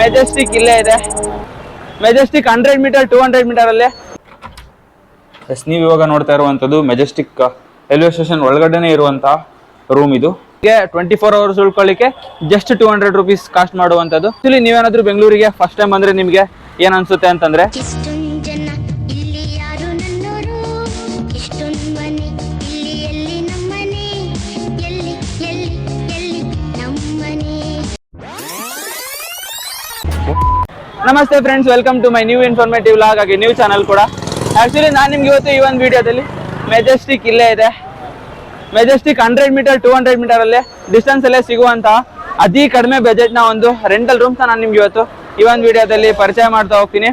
Majestic ಇಲ್ಲೇ ಇದೆ. Majestic hundred meter two hundred meter ಅಲ್ಲಿ. ಎಸ್ ನೀವು ಇವಾಗ ನೋಡ್ತಾ ಇರುವಂತದ್ದು ಮೆಜೆಸ್ಟಿಕ್ ರೈಲ್ವೆ ಸ್ಟೇಷನ್ ಒಳಗಡೆನೆ ಇರುವಂತಹ ರೂಮ್ ಇದು. Twenty four hours ಉಳ್ಕೊಳ್ಳಿಕ್ಕೆ just two hundred rupees cost ಮಾಡುವಂತದ್ದು ಆಕ್ಚುಲಿ ನೀವೇನಾದ್ರೂ ಬೆಂಗಳೂರಿಗೆ ಫಸ್ಟ್ ಟೈಮ್ ಬಂದ್ರೆ ನಿಮಗೆ ಏನ್ ಅನ್ಸುತ್ತೆ ಅಂತಂದ್ರೆ ನಮಸ್ತೆ friends welcome to my new informative log ಹಾಗೆ ನ್ಯೂ ಚಾನಲ್ ಕೂಡ. ಆ್ಯಕ್ಚುಲಿ ನಾನು ನಿಮ್ಗೆ ಇವತ್ತು ಈ ಒಂದು ವಿಡಿಯೋದಲ್ಲಿ ಮೆಜೆಸ್ಟಿಕ್ ಇಲ್ಲೇ ಇದೆ. Majestic hundred meter two hundred meter ಅಲ್ಲೇ ಡಿಸ್ಟೆನ್ಸ್ ಅಲ್ಲೇ ಸಿಗುವಂತಹ ಅತಿ ಕಡಿಮೆ ಬಜೆಟ್ನ ಒಂದು ರೆಂಟಲ್ ರೂಮ್ಸ್ ನಾನು ನಿಮ್ಗೆ ಇವತ್ತು ಈ ಒಂದು ವಿಡಿಯೋದಲ್ಲಿ ಪರಿಚಯ ಮಾಡ್ತಾ ಹೋಗ್ತೀನಿ.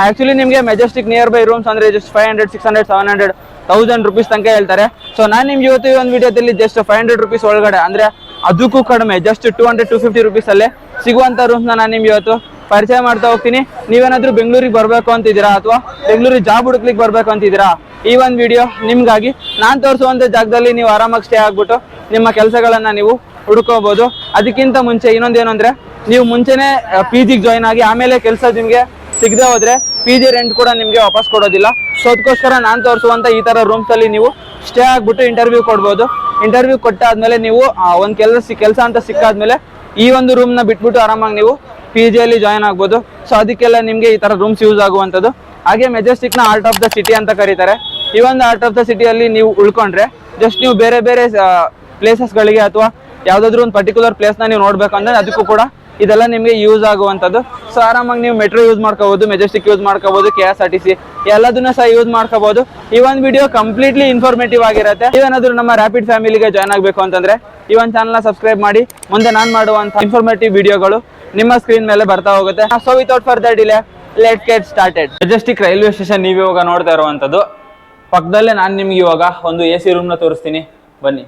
ಆ್ಯಕ್ಚುಲಿ ನಿಮಗೆ ಮೆಜೆಸ್ಟಿಕ್ ನಿಯರ್ ಬೈ ರೂಮ್ಸ್ ಅಂದ್ರೆ just five hundred six hundred seven hundred thousand rupees ತನಕ ಹೇಳ್ತಾರೆ. ಸೊ ನಾನು ನಿಮ್ಗೆ ಇವತ್ತು ಈ ಒಂದು ವಿಡಿಯೋದಲ್ಲಿ ಜಸ್ಟ್ ಫೈವ್ ಹಂಡ್ರೆಡ್ ರುಪೀಸ್ ಒಳಗಡೆ ಅಂದ್ರೆ ಅದಕ್ಕೂ ಕಡಿಮೆ just two hundred two fifty ರುಪೀಸಲ್ಲೇ ಸಿಗುವಂಥ ಸಿಗುವಂತ ರೂಮ್ಸ್ ನಾನು ನಿಮ್ಗೆ ಇವತ್ತು ಪರಿಚಯ ಮಾಡ್ತಾ ಹೋಗ್ತೀನಿ. ನೀವೇನಾದ್ರೂ ಬೆಂಗಳೂರಿಗೆ ಬರಬೇಕು ಅಂತಿದ್ದೀರಾ ಅಥವಾ ಬೆಂಗಳೂರಿಗೆ ಜಾಬ್ ಹುಡುಕ್ಲಿಕ್ಕೆ ಬರಬೇಕು ಅಂತಿದ್ದೀರಾ? ಈ ಒಂದು ವಿಡಿಯೋ ನಿಮ್ಗಾಗಿ ನಾನು ತೋರಿಸುವಂತ ಜಾಗದಲ್ಲಿ ನೀವು ಆರಾಮಾಗಿ ಸ್ಟೇ ಆಗ್ಬಿಟ್ಟು ನಿಮ್ಮ ಕೆಲಸಗಳನ್ನ ನೀವು ಹುಡ್ಕೋಬಹುದು ಅದಕ್ಕಿಂತ ಮುಂಚೆ ಇನ್ನೊಂದೇನು ಅಂದ್ರೆ ನೀವು ಮುಂಚೆನೆ ಪಿ ಜಿಗೆ ಜಾಯ್ನ್ ಆಗಿ ಆಮೇಲೆ ಕೆಲಸ ನಿಮಗೆ ಸಿಗದೆ ಹೋದ್ರೆ ಪಿ ಜಿ ರೆಂಟ್ ಕೂಡ ನಿಮಗೆ ವಾಪಸ್ ಕೊಡೋದಿಲ್ಲ. ಸೊ ಅದಕ್ಕೋಸ್ಕರ ನಾನು ತೋರಿಸುವಂತ ಈ ತರ ರೂಮ್ಸ್ ಅಲ್ಲಿ ನೀವು ಸ್ಟೇ ಆಗಿಬಿಟ್ಟು ಇಂಟರ್ವ್ಯೂ ಕೊಡ್ಬೋದು. ಇಂಟರ್ವ್ಯೂ ಕೊಟ್ಟಾದ್ಮೇಲೆ ನೀವು ಒಂದು ಕೆಲಸ ಕೆಲಸ ಅಂತ ಸಿಕ್ಕಾದ್ಮೇಲೆ ಈ ಒಂದು ರೂಮ್ನ ಬಿಟ್ಬಿಟ್ಟು ಆರಾಮಾಗಿ ನೀವು ಪಿ ಜಿಯಲ್ಲಿ ಜಾಯ್ನ್ ಆಗ್ಬೋದು. ಸೊ ಅದಕ್ಕೆಲ್ಲ ನಿಮಗೆ ಈ ತರ ರೂಮ್ಸ್ ಯೂಸ್ ಆಗುವಂಥದ್ದು. ಹಾಗೆ ಮೆಜೆಸ್ಟಿಕ್ನ ಆರ್ಟ್ ಆಫ್ ದ ಸಿಟಿ ಅಂತ ಕರೀತಾರೆ. ಈ ಒಂದು ಆರ್ಟ್ ಆಫ್ ದ ಸಿಟಿಯಲ್ಲಿ ನೀವು ಉಳ್ಕೊಂಡ್ರೆ ಜಸ್ಟ್ ನೀವು ಬೇರೆ ಬೇರೆ ಪ್ಲೇಸಸ್ ಗಳಿಗೆ ಅಥವಾ ಯಾವುದಾದ್ರೂ ಒಂದು ಪರ್ಟಿಕ್ಯುಲರ್ ಪ್ಲೇಸ್ನ ನೀವು ನೋಡ್ಬೇಕು ಅಂದರೆ ಅದಕ್ಕೂ ಕೂಡ ಇದೆಲ್ಲ ನಿಮಗೆ ಯೂಸ್ ಆಗುವಂಥದ್ದು. ಸೊ ಆರಾಮಾಗಿ ನೀವು ಮೆಟ್ರೋ ಯೂಸ್ ಮಾಡ್ಕೋಬೋದು ಮೆಜೆಸ್ಟಿಕ್ ಯೂಸ್ ಮಾಡ್ಕೋಬೋದು K S R T C ಎಲ್ಲದನ್ನ ಸಹ ಯೂಸ್ ಮಾಡ್ಕೋಬೋದು. ಈ ಒಂದು ವಿಡಿಯೋ ಕಂಪ್ಲೀಟ್ಲಿ ಇನ್ಫಾರ್ಮೇಟಿವ್ ಆಗಿರುತ್ತೆ. ನೀವೇನಾದ್ರೂ ನಮ್ಮ ರ್ಯಾಪಿಡ್ ಫ್ಯಾಮಿಲಿಗೆ ಜಾಯ್ನ್ ಆಗಬೇಕು ಅಂತಂದ್ರೆ, ಈ ಒಂದು ಚಾನಲ್ನ ಸಬ್ಸ್ಕ್ರೈಬ್ ಮಾಡಿ. ಮುಂದೆ ನಾನು ಮಾಡುವಂತ ಇನ್ಫಾರ್ಮೇಟಿವ್ ವಿಡಿಯೋಗಳು ನಿಮ್ಮ ಸ್ಕ್ರೀನ್ ಮೇಲೆ ಬರ್ತಾ ಹೋಗುತ್ತೆ. So without further delay let get started Majestic railway station ನೀವು ಇವಾಗ ನೋಡ್ತಾ ಇರುವಂತದ್ದು ಪಕ್ಕದಲ್ಲೇ ನಾನು ನಿಮ್ಗೆ ಇವಾಗ ಒಂದು ಎ ಸಿ ರೂಮ್ನ ತೋರಿಸ್ತೀನಿ. ಬನ್ನಿ.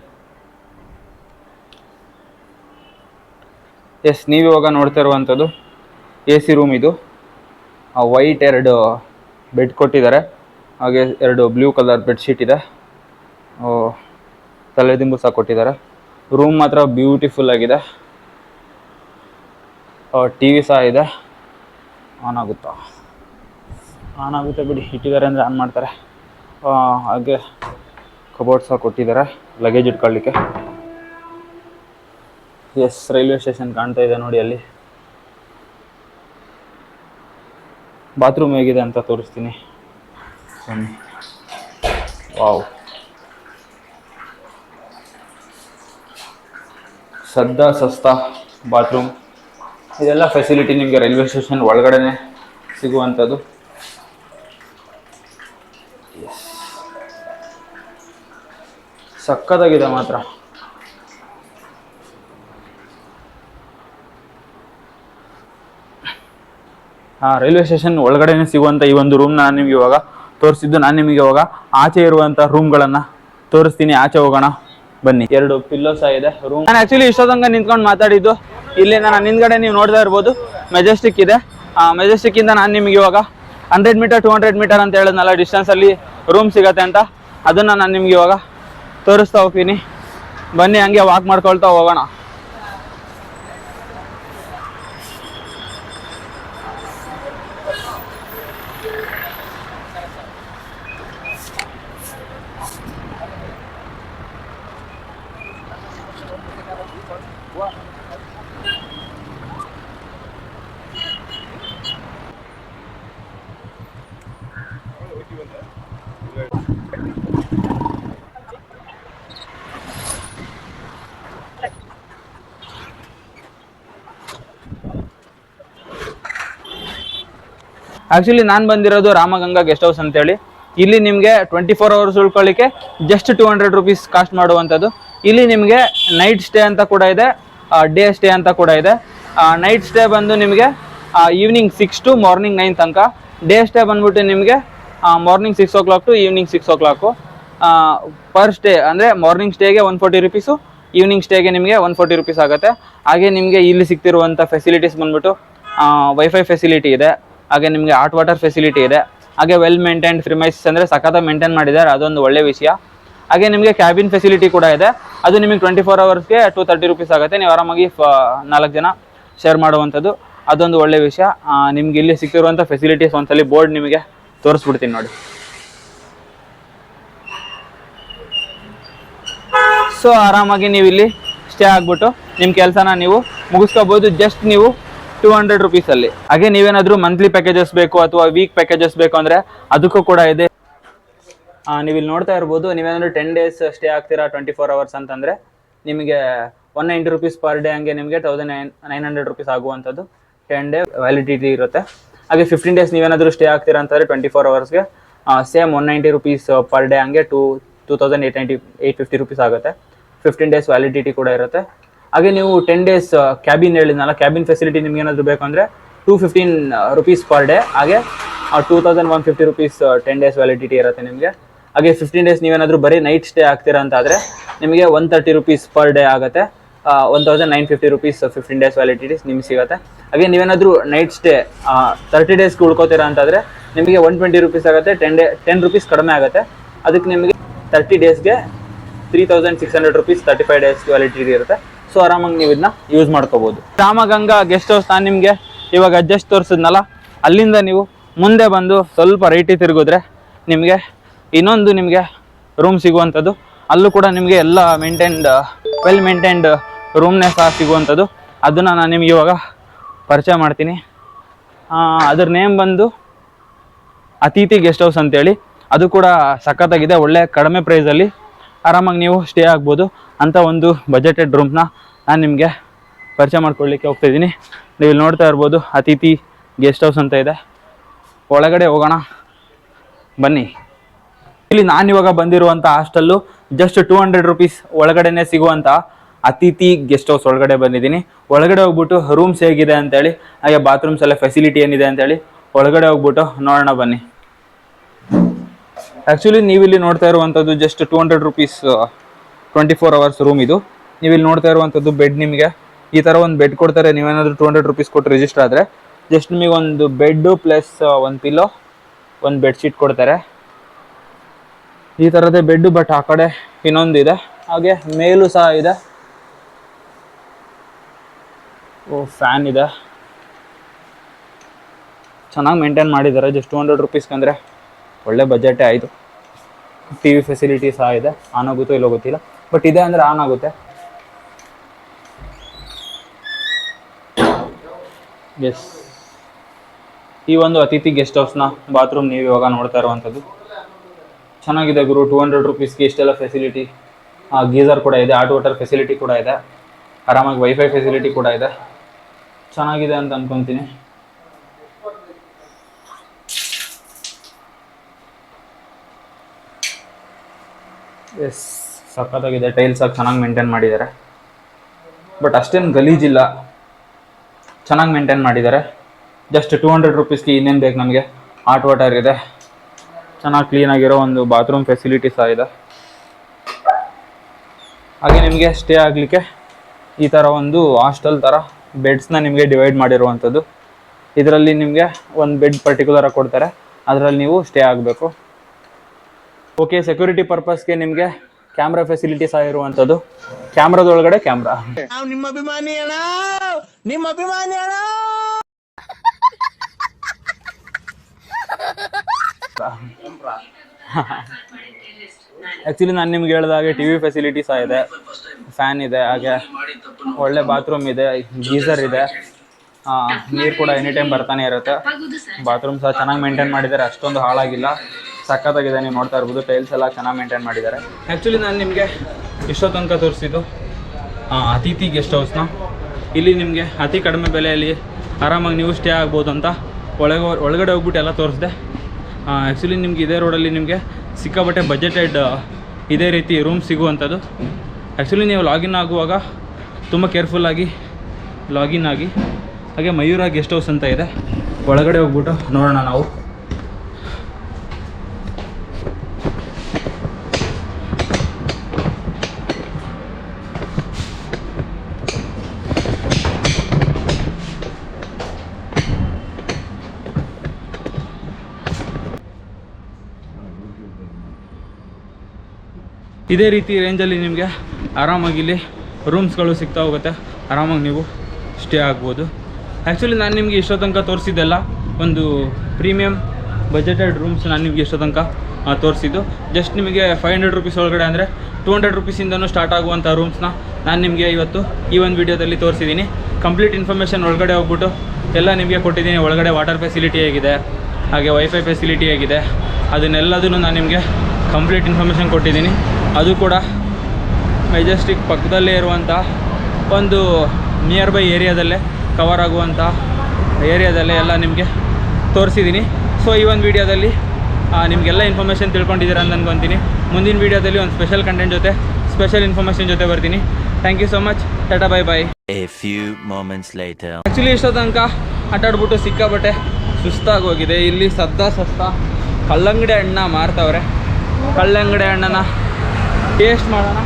ಎಸ್ ನೀವು ಇವಾಗ ನೋಡ್ತಾ ಇರುವಂಥದ್ದು ಎ ಸಿ ರೂಮ್ ಇದು. ವೈಟ್ ಎರಡು ಬೆಡ್ ಕೊಟ್ಟಿದ್ದಾರೆ. ಹಾಗೆ ಎರಡು ಬ್ಲೂ ಕಲರ್ ಬೆಡ್ಶೀಟ್ ಇದೆ. ತಲೆದಿಂಬು ಸಹ ಕೊಟ್ಟಿದ್ದಾರೆ. ರೂಮ್ ಮಾತ್ರ ಬ್ಯೂಟಿಫುಲ್ ಆಗಿದೆ. ಟಿ ವಿ ಸಹ ಇದೆ. ಆನ್ ಆಗುತ್ತಾ? ಆನ್ ಆಗುತ್ತೆ ಬಿಡಿ. ಇಟ್ಟಿದ್ದಾರೆ ಅಂದರೆ ಆನ್ ಮಾಡ್ತಾರೆ. ಹಾಗೆ ಕಬೋರ್ಡ್ ಸಹ ಕೊಟ್ಟಿದ್ದಾರೆ. ಲಗೇಜ್ ಇಟ್ಕೊಳ್ಳಿಕ್ಕೆ. ಎಸ್ ರೈಲ್ವೆ ಸ್ಟೇಷನ್ ಕಾಣ್ತಾ ಇದೆ ನೋಡಿ ಅಲ್ಲಿ. ಬಾತ್ರೂಮ್ ಹೇಗಿದೆ ಅಂತ ತೋರಿಸ್ತೀನಿ. ವಾವ್ ಸದ್ದ, ಸಸ್ತಾ ಬಾತ್ರೂಮ್ ಇದೆಲ್ಲ ಫೆಸಿಲಿಟಿ ನಿಮಗೆ ರೈಲ್ವೆ ಸ್ಟೇಷನ್ ಒಳಗಡೆ ಸಿಗುವಂಥದ್ದು. ಸಕ್ಕತ್ತಾಗಿದೆ ಮಾತ್ರ. ಹಾಂ ರೈಲ್ವೆ ಸ್ಟೇಷನ್ ಒಳಗಡೆನೆ ಸಿಗುವಂಥ ಈ ಒಂದು ರೂಮ್ನ ನಾನು ನಿಮ್ಗೆ ಇವಾಗ ತೋರಿಸಿದ್ದು. ನಾನು ನಿಮಗೆ ಇವಾಗ ಆಚೆ ಇರುವಂಥ ರೂಮ್ಗಳನ್ನು ತೋರಿಸ್ತೀನಿ. ಆಚೆ ಹೋಗೋಣ. ಬನ್ನಿ. ಎರಡು ಪಿಲ್ಲೋ ಸಹ ಇದೆ ರೂಮ್ ನಾನು ಆ್ಯಕ್ಚುಲಿ ಇಷ್ಟೊತ್ತಂಗ ನಿಂತ್ಕೊಂಡು ಮಾತಾಡಿದ್ದು. ಇಲ್ಲಿ ನಾನು ಹಿಂದ್ಗಡೆ ನೀವು ನೋಡ್ತಾ ಇರ್ಬೋದು. ಮೆಜೆಸ್ಟಿಕ್ ಇದೆ. ಆ ಮೆಜೆಸ್ಟಿಕ್ ಇಂದ ನಾನು ನಿಮಗೆ ಇವಾಗ hundred meter two hundred meter ಅಂತ ಹೇಳಿದ್ನಲ್ಲ ಡಿಸ್ಟೆನ್ಸ್ ಅಲ್ಲಿ ರೂಮ್ ಸಿಗತ್ತೆ ಅಂತ. ಅದನ್ನ ನಾನು ನಿಮ್ಗೆ ಇವಾಗ ತೋರಿಸ್ತಾ ಹೋಗ್ತೀನಿ. ಬನ್ನಿ, ಹಂಗೆ ವಾಕ್ ಮಾಡ್ಕೊಳ್ತಾ ಹೋಗೋಣ. ಆಕ್ಚುಲಿ ನಾನು ಬಂದಿರೋದು ರಾಮಗಂಗಾ ಗೆಸ್ಟ್ ಹೌಸ್ ಅಂತೇಳಿ. ಇಲ್ಲಿ ನಿಮಗೆ twenty four hours ಉಳ್ಕೊಳ್ಳಿಕ್ಕೆ just two hundred rupees cost ಮಾಡುವಂಥದ್ದು. ಇಲ್ಲಿ ನಿಮಗೆ ನೈಟ್ ಸ್ಟೇ ಅಂತ ಕೂಡ ಇದೆ ಡೇ ಸ್ಟೇ ಅಂತ ಕೂಡ ಇದೆ. ನೈಟ್ ಸ್ಟೇ ಬಂದು ನಿಮಗೆ evening six to morning nine ತನಕ. ಡೇ ಸ್ಟೇ ಬಂದ್ಬಿಟ್ಟು ನಿಮಗೆ morning six o'clock to evening six o'clock per stay ಅಂದರೆ ಮಾರ್ನಿಂಗ್ ಸ್ಟೇಗೆ ಒನ್ ಫೋರ್ಟಿ ರುಪೀಸು ಈವ್ನಿಂಗ್ ಸ್ಟೇಗೆ ನಿಮಗೆ ಒನ್ ಫೋರ್ಟಿ ರುಪೀಸ್ ಆಗುತ್ತೆ. ಹಾಗೆ ನಿಮಗೆ ಇಲ್ಲಿ ಸಿಗ್ತಿರುವಂಥ ಫೆಸಿಲಿಟೀಸ್ ಬಂದ್ಬಿಟ್ಟು ವೈಫೈ ಫೆಸಿಲಿಟಿ ಇದೆ. ಹಾಗೆ ನಿಮಗೆ ಹಾಟ್ ವಾಟರ್ ಫೆಸಿಲಿಟಿ ಇದೆ. ಹಾಗೆ ವೆಲ್ ಮೇಂಟೈನ್ಡ್ ಫ್ರಿಮೈಸಸ್ ಅಂದರೆ ಸಖತ್ತ ಮೇಂಟೈನ್ ಮಾಡಿದ್ದಾರೆ. ಅದೊಂದು ಒಳ್ಳೆ ವಿಷಯ. ಹಾಗೆ ನಿಮಗೆ ಕ್ಯಾಬಿನ್ ಫೆಸಿಲಿಟಿ ಕೂಡ ಇದೆ. ಅದು ನಿಮಗೆ ಟ್ವೆಂಟಿ ಫೋರ್ ಅವರ್ಸ್ಗೆ ಟೂ ತರ್ಟಿ ರುಪೀಸ್ ಆಗುತ್ತೆ. ನೀವು ಆರಾಮಾಗಿ ಫ, ನಾಲ್ಕು ಜನ ಶೇರ್ ಮಾಡುವಂಥದ್ದು ಅದೊಂದು ಒಳ್ಳೆ ವಿಷಯ. ನಿಮ್ಗೆ ಇಲ್ಲಿ ಸಿಕ್ಕಿರುವಂಥ ಫೆಸಿಲಿಟೀಸ್ ಒಂದ್ಸಲಿ ಬೋರ್ಡ್ ನಿಮಗೆ ತೋರಿಸ್ಬಿಡ್ತೀನಿ ನೋಡಿ. ಸೊ ಆರಾಮಾಗಿ ನೀವು ಇಲ್ಲಿ ಸ್ಟೇ ಆಗ್ಬಿಟ್ಟು ನಿಮ್ಮ ಕೆಲಸನ ನೀವು ಮುಗಿಸ್ಕೋಬೋದು. ಜಸ್ಟ್ ನೀವು ಟೂ ಹಂಡ್ರೆಡ್ ರುಪೀಸಲ್ಲಿ ಹಾಗೆ ನೀವೇನಾದ್ರೂ ಮಂತ್ಲಿ ಪ್ಯಾಕೇಜಸ್ ಬೇಕು ಅಥವಾ ವೀಕ್ ಪ್ಯಾಕೇಜಸ್ ಬೇಕು ಅಂದ್ರೆ ಅದಕ್ಕೂ ಕೂಡ ಇದೆ. ನೀವು ಇಲ್ಲಿ ನೋಡ್ತಾ ಇರ್ಬೋದು, ನೀವೇನಾದ್ರೂ ಟೆನ್ ಡೇಸ್ ಸ್ಟೇ ಆಗ್ತೀರಾ ಟ್ವೆಂಟಿ ಫೋರ್ ಅವರ್ಸ್ ಅಂತಂದ್ರೆ ನಿಮಗೆ one ninety rupees per day ಹಂಗೆ ನಿಮಗೆ thousand nine nine hundred rupees ಆಗುವಂಥದ್ದು ಟೆನ್ ಡೇ ವ್ಯಾಲಿಡಿಟಿ ಇರುತ್ತೆ. ಹಾಗೆ ಫಿಫ್ಟೀನ್ ಡೇಸ್ ನೀವೇನಾದರೂ ಸ್ಟೇ ಆಗ್ತೀರಾ ಅಂತಂದರೆ twenty four ಅವರ್ಸ್ಗೆ same one ninety rupees per day ಹಂಗೆ two two thousand eight ninety eight fifty rupees ಆಗುತ್ತೆ. ಫಿಫ್ಟೀನ್ ಡೇಸ್ ವ್ಯಾಲಿಡಿಟಿ ಕೂಡ ಇರುತ್ತೆ. ಹಾಗೆ ನೀವು ಟೆನ್ ಡೇಸ್ ಕ್ಯಾಬಿನ್ ಹೇಳಿದ್ನಲ್ಲ ಕ್ಯಾಬಿನ್ ಫೆಸಿಲಿಟಿ ನಿಮ್ಗೆ ಏನಾದರೂ ಬೇಕು ಅಂದರೆ two fifteen rupees per day ಹಾಗೆ two thousand one fifty rupees ten days validity ಇರುತ್ತೆ ನಿಮಗೆ. ಹಾಗೆ ಫಿಫ್ಟೀನ್ ಡೇಸ್ ನೀವೇನಾದರೂ ಬರೀ ನೈಟ್ ಸ್ಟೇ ಆಗ್ತೀರಾ ಅಂತ ಆದರೆ ನಿಮಗೆ one thirty rupees per day ಆಗುತ್ತೆ. One thousand nine fifty rupees fifteen days validities ನಿಮ್ಗೆ ಸಿಗುತ್ತೆ. ಹಾಗೆ ನೀವೇನಾದರೂ ನೈಟ್ ಸ್ಟೇ ತರ್ಟಿ ಡೇಸ್ಗೆ ಉಳ್ಕೋತೀರಾ ಅಂತಾದರೆ ನಿಮಗೆ ಒನ್ ಟ್ವೆಂಟಿ ರುಪೀಸ್ ಆಗುತ್ತೆ ಟೆನ್ ಡೇ ಟೆನ್ ರುಪೀಸ್ ಕಡಿಮೆ ಆಗುತ್ತೆ. ಅದಕ್ಕೆ ನಿಮಗೆ ತರ್ಟಿ ಡೇಸ್ಗೆ three thousand six hundred rupees thirty five days validity ಇರುತ್ತೆ. ಸೊ ಆರಾಮಾಗಿ ನೀವು ಇದನ್ನ ಯೂಸ್ ಮಾಡ್ಕೋಬಹುದು ರಾಮಗಂಗಾ ಗೆಸ್ಟ್ ಹೌಸ್ ನಾನು ನಿಮಗೆ ಇವಾಗ ಅಡ್ಜಸ್ಟ್ ತೋರಿಸಿದ್ನಲ್ಲ, ಅಲ್ಲಿಂದ ನೀವು ಮುಂದೆ ಬಂದು ಸ್ವಲ್ಪ ರೈಟಿ ತಿರುಗಿದ್ರೆ ನಿಮಗೆ ಇನ್ನೊಂದು ನಿಮಗೆ ರೂಮ್ ಸಿಗುವಂಥದ್ದು. ಅಲ್ಲೂ ಕೂಡ ನಿಮಗೆ ಎಲ್ಲ ಮೇಂಟೈನ್ಡ್ ವೆಲ್ ಮೇಂಟೈನ್ಡ್ ರೂಮ್ನೇ ಸಹ ಸಿಗುವಂಥದ್ದು. ಅದನ್ನು ನಾನು ನಿಮಗೆ ಇವಾಗ ಪರಿಚಯ ಮಾಡ್ತೀನಿ. ಅದ್ರ ನೇಮ್ ಬಂದು ಅತಿಥಿ ಗೆಸ್ಟ್ ಹೌಸ್ ಅಂತೇಳಿ. ಅದು ಕೂಡ ಸಖತ್ತಾಗಿದೆ, ಒಳ್ಳೆ ಕಡಿಮೆ ಪ್ರೈಸಲ್ಲಿ ಆರಾಮಾಗಿ ನೀವು ಸ್ಟೇ ಆಗ್ಬೋದು. ಅಂತ ಒಂದು ಬಜೆಟೆಡ್ ರೂಮ್ನ ನಾನು ನಿಮಗೆ ಪರಿಚಯ ಮಾಡ್ಕೊಳ್ಳಿಕ್ಕೆ ಹೋಗ್ತಾ ಇದ್ದೀನಿ. ನೀವು ಇಲ್ಲಿ ನೋಡ್ತಾ ಇರ್ಬೋದು, ಅತಿಥಿ ಗೆಸ್ಟ್ ಹೌಸ್ ಅಂತ ಇದೆ. ಒಳಗಡೆ ಹೋಗೋಣ. ಬನ್ನಿ. ಇಲ್ಲಿ ನಾನು ಇವಾಗ ಬಂದಿರುವಂಥ hostel just two hundred rupees ಒಳಗಡೆನೆ ಸಿಗುವಂಥ ಅತಿಥಿ ಗೆಸ್ಟ್ ಹೌಸ್ ಒಳಗಡೆ ಬಂದಿದ್ದೀನಿ. ಒಳಗಡೆ ಹೋಗ್ಬಿಟ್ಟು ರೂಮ್ಸ್ ಹೇಗಿದೆ ಅಂತೇಳಿ, ಹಾಗೆ ಬಾತ್ರೂಮ್ಸ್ ಎಲ್ಲ ಫೆಸಿಲಿಟಿ ಏನಿದೆ ಅಂತೇಳಿ ಒಳಗಡೆ ಹೋಗ್ಬಿಟ್ಟು ನೋಡೋಣ ಬನ್ನಿ. ಆ್ಯಕ್ಚುಲಿ ನೀವಿಲ್ಲಿ ನೋಡ್ತಾ ಇರುವಂಥದ್ದು just two hundred rupees twenty four hours room ಇದು. ನೀವು ಇಲ್ಲಿ ನೋಡ್ತಾ ಇರುವಂಥದ್ದು ಬೆಡ್ ನಿಮಗೆ. ಈ ಥರ ಒಂದು ಬೆಡ್ ಕೊಡ್ತಾರೆ, ನೀವೇನಾದರೂ ಟೂ ಹಂಡ್ರೆಡ್ ರುಪೀಸ್ ಕೊಟ್ಟು ರಿಜಿಸ್ಟರ್ ಆದರೆ. ಜಸ್ಟ್ ನಿಮಗೆ ಒಂದು ಬೆಡ್ಡು ಪ್ಲಸ್ ಒಂದು ಪಿಲ್ಲೋ ಒಂದು ಬೆಡ್ಶೀಟ್ ಕೊಡ್ತಾರೆ. ಈ ಥರದೇ ಬೆಡ್ ಬಟ್ ಆ ಕಡೆ ಇನ್ನೊಂದು ಇದೆ. ಹಾಗೆ ಮೇಲೂ ಸಹ ಇದೆ. ಓ ಫ್ಯಾನ್ ಇದೆ. ಚೆನ್ನಾಗಿ ಮೇಂಟೈನ್ ಮಾಡಿದ್ದಾರೆ. ಜಸ್ಟ್ ಟೂ ಹಂಡ್ರೆಡ್ ರುಪೀಸ್ಗೆ ಅಂದರೆ ಒಳ್ಳೆ ಬಜೆಟೇ ಆಯಿತು. ಟಿ ವಿ ಫೆಸಿಲಿಟಿ ಸಹ ಇದೆ. ಆನ್ ಆಗುತ್ತೋ ಇಲ್ಲೋ ಗೊತ್ತಿಲ್ಲ. ಬಟ್ ಇದೆ ಅಂದರೆ ಆನ್ ಆಗುತ್ತೆ. ಎಸ್ ಈ ಒಂದು ಅತಿಥಿ ಗೆಸ್ಟ್ ಹೌಸ್ನ ಬಾತ್ರೂಮ್ ನೀವು ಇವಾಗ ನೋಡ್ತಾ ಇರುವಂಥದ್ದು. ಚೆನ್ನಾಗಿದೆ ಗುರು. ಟೂ ಹಂಡ್ರೆಡ್ ರುಪೀಸ್ಗೆ ಇಷ್ಟೆಲ್ಲ ಫೆಸಿಲಿಟಿ ಗೀಸರ್ ಕೂಡ ಇದೆ. ಆಟ್ ವಾಟರ್ ಫೆಸಿಲಿಟಿ ಕೂಡ ಇದೆ. ಆರಾಮಾಗಿ ವೈಫೈ ಫೆಸಿಲಿಟಿ ಕೂಡ ಇದೆ. ಚೆನ್ನಾಗಿದೆ ಅಂತ ಅನ್ಕೊಂತೀನಿ. ಎಸ್ ಸಖತ್ತಾಗಿದೆ ಟೈಲ್ಸ್ ಆಗಿ ಚೆನ್ನಾಗಿ ಮೇಂಟೈನ್ ಮಾಡಿದ್ದಾರೆ. ಬಟ್ ಅಷ್ಟೇನು ಗಲೀಜಿಲ್ಲ ಚೆನ್ನಾಗಿ ಮೇಂಟೈನ್ ಮಾಡಿದ್ದಾರೆ. ಜಸ್ಟ್ ಟೂ ಹಂಡ್ರೆಡ್ ರುಪೀಸ್ಗೆ ಇನ್ನೇನು ಬೇಕು ನಮಗೆ? ಹಾಟ್ ವಾಟರ್ ಇದೆ. ಚೆನ್ನಾಗಿ ಕ್ಲೀನಾಗಿರೋ ಒಂದು ಬಾತ್ರೂಮ್ ಫೆಸಿಲಿಟಿ ಸಹ ಇದೆ. ಹಾಗೆ ನಿಮಗೆ ಸ್ಟೇ ಆಗಲಿಕ್ಕೆ ಈ ಥರ ಒಂದು ಹಾಸ್ಟೆಲ್ ಥರ ಬೆಡ್ಸ್ನ ನಿಮಗೆ ಡಿವೈಡ್ ಮಾಡಿರುವಂಥದ್ದು. ಇದರಲ್ಲಿ ನಿಮಗೆ ಒಂದು ಬೆಡ್ ಪರ್ಟಿಕ್ಯುಲರಾಗಿ ಕೊಡ್ತಾರೆ. ಅದರಲ್ಲಿ ನೀವು ಸ್ಟೇ ಆಗಬೇಕು. ಓಕೆ ಸೆಕ್ಯೂರಿಟಿ ಪರ್ಪಸ್ಗೆ ನಿಮಗೆ ಕ್ಯಾಮ್ರಾ ಫೆಸಿಲಿಟೀಸ್ ಸಹ ಕ್ಯಾಮ್ರಾದೊಳಗಡೆ ಕ್ಯಾಮ್ರಾ ನಾವು ನಿಮ್ಮ ಅಭಿಮಾನಿ ಅಣ್ಣ. ನಿಮ್ಮ ಅಭಿಮಾನಿ ಅಣ್ಣ. ಆ್ಯಕ್ಚುಲಿ ನಾನು ನಿಮ್ಗೆ ಹೇಳಿದಾಗೆ ಟಿ ವಿ ಫೆಸಿಲಿಟೀಸ್ ಇದೆ. ಫ್ಯಾನ್ ಇದೆ ಹಾಗೆ ಒಳ್ಳೆ ಬಾತ್ರೂಮ್ ಇದೆ ಗೀಸರ್ ಇದೆ. ನೀರು ಕೂಡ ಎನಿ ಟೈಮ್ ಬರ್ತಾನೆ ಇರುತ್ತೆ. ಬಾತ್ರೂಮ್ ಸಹ ಚೆನ್ನಾಗಿ ಮೇಂಟೈನ್ ಮಾಡಿದ್ದಾರೆ ಅಷ್ಟೊಂದು ಹಾಳಾಗಿಲ್ಲ. ಸಖತ್ತಾಗಿದೆ, ನೀವು ನೋಡ್ತಾ ಇರ್ಬೋದು. ಟೈಲ್ಸ್ ಎಲ್ಲ ಚೆನ್ನಾಗಿ ಮೇಂಟೈನ್ ಮಾಡಿದ್ದಾರೆ. ಆ್ಯಕ್ಚುಲಿ ನಾನು ನಿಮಗೆ ಇಷ್ಟೋ ತನಕ ತೋರಿಸಿದ್ದು ಅತಿಥಿ ಗೆಸ್ಟ್ ಹೌಸ್ನ ಇಲ್ಲಿ ನಿಮಗೆ ಅತಿ ಕಡಿಮೆ ಬೆಲೆಯಲ್ಲಿ ಆರಾಮಾಗಿ ನೀವು ಸ್ಟೇ ಆಗ್ಬೋದು ಅಂತ ಒಳಗೆ, ಒಳಗಡೆ ಹೋಗ್ಬಿಟ್ಟು ಎಲ್ಲ ತೋರಿಸಿದೆ. ಆ್ಯಕ್ಚುಲಿ ನಿಮ್ಗೆ ಇದೇ ರೋಡಲ್ಲಿ ನಿಮಗೆ ಸಿಕ್ಕಾಪಟ್ಟೆ ಬಜೆಟೆಡ್ ಇದೇ ರೀತಿ ರೂಮ್ ಸಿಗುವಂಥದ್ದು. ಆ್ಯಕ್ಚುಲಿ ನೀವು ಲಾಗಿನ್ ಆಗುವಾಗ ತುಂಬ ಕೇರ್ಫುಲ್ಲಾಗಿ ಲಾಗಿನ್ ಆಗಿ, ಹಾಗೆ ಮಯೂರ ಗೆಸ್ಟ್ ಹೌಸ್ ಅಂತ ಇದೆ. ಒಳಗಡೆ ಹೋಗ್ಬಿಟ್ಟು ನೋಡೋಣ ನಾವು. ಇದೇ ರೀತಿ ರೇಂಜಲ್ಲಿ ನಿಮಗೆ ಆರಾಮಾಗಿ ಇಲ್ಲಿ ರೂಮ್ಸ್ಗಳು ಸಿಗ್ತಾ ಹೋಗುತ್ತೆ. ಆರಾಮಾಗಿ ನೀವು ಸ್ಟೇ ಆಗ್ಬೋದು. ಆ್ಯಕ್ಚುಲಿ ನಾನು ನಿಮಗೆ ಇಷ್ಟೋ ತನಕ ತೋರಿಸಿದ್ದೆಲ್ಲ ಒಂದು ಪ್ರೀಮಿಯಮ್ ಬಜೆಟೆಡ್ ರೂಮ್ಸ್ ನಾನು ನಿಮಗೆ ಇಷ್ಟೋ ತನಕ ತೋರಿಸಿದ್ದು. ಜಸ್ಟ್ ನಿಮಗೆ ಫೈವ್ ಹಂಡ್ರೆಡ್ ರುಪೀಸ್ ಒಳಗಡೆ ಅಂದರೆ ಟೂ ಹಂಡ್ರೆಡ್ ರುಪೀಸಿಂದನೂ ಸ್ಟಾರ್ಟ್ ಆಗುವಂಥ ರೂಮ್ಸ್ನ ನಾನು ನಿಮಗೆ ಇವತ್ತು ಈ ಒಂದು ವಿಡಿಯೋದಲ್ಲಿ ತೋರಿಸಿದ್ದೀನಿ. ಕಂಪ್ಲೀಟ್ ಇನ್ಫಾರ್ಮೇಷನ್ ಒಳಗಡೆ ಹೋಗ್ಬಿಟ್ಟು ಎಲ್ಲ ನಿಮಗೆ ಕೊಟ್ಟಿದ್ದೀನಿ. ಒಳಗಡೆ ವಾಟರ್ ಫೆಸಿಲಿಟಿ ಹೇಗಿದೆ, ಹಾಗೆ ವೈಫೈ ಫೆಸಿಲಿಟಿ ಹೇಗಿದೆ, ಅದನ್ನೆಲ್ಲದನ್ನು ನಾನು ನಿಮಗೆ ಕಂಪ್ಲೀಟ್ ಇನ್ಫಾರ್ಮೇಷನ್ ಕೊಟ್ಟಿದ್ದೀನಿ. ಅದು ಕೂಡ ಮೆಜೆಸ್ಟಿಕ್ ಪಕ್ಕದಲ್ಲೇ ಇರುವಂಥ ಒಂದು ನಿಯರ್ ಬೈ ಏರಿಯಾದಲ್ಲೇ ಕವರ್ ಆಗುವಂಥ ಏರಿಯಾದಲ್ಲೇ ಎಲ್ಲ ನಿಮಗೆ ತೋರಿಸಿದ್ದೀನಿ. ಸೊ ಈ ಒಂದು ವೀಡಿಯೋದಲ್ಲಿ ನಿಮಗೆಲ್ಲ ಇನ್ಫಾರ್ಮೇಷನ್ ತಿಳ್ಕೊಂಡಿದ್ದೀರಾ ಅಂತ ಅನ್ಕೊತೀನಿ ಮುಂದಿನ ವೀಡಿಯೋದಲ್ಲಿ ಒಂದು ಸ್ಪೆಷಲ್ ಕಂಟೆಂಟ್ ಜೊತೆ ಸ್ಪೆಷಲ್ ಇನ್ಫಾರ್ಮೇಷನ್ ಜೊತೆ ಬರ್ತೀನಿ. Thank you so much tata bye bye few moments light. Actually ಇಷ್ಟೋ ತನಕ ಆಟಾಡ್ಬಿಟ್ಟು ಸಿಕ್ಕಾಬಟ್ಟೆ ಸುಸ್ತಾಗಿ ಹೋಗಿದೆ ಇಲ್ಲಿ ಸದ್ದ ಸಸ್ತ ಕಲ್ಲಂಗಡಿ ಹಣ್ಣ ಮಾರ್ತವ್ರೆ. ಕಲ್ಲಂಗಡಿ ಹಣ್ಣನ ಟೇಸ್ಟ್ ಮಾಡೋಣ.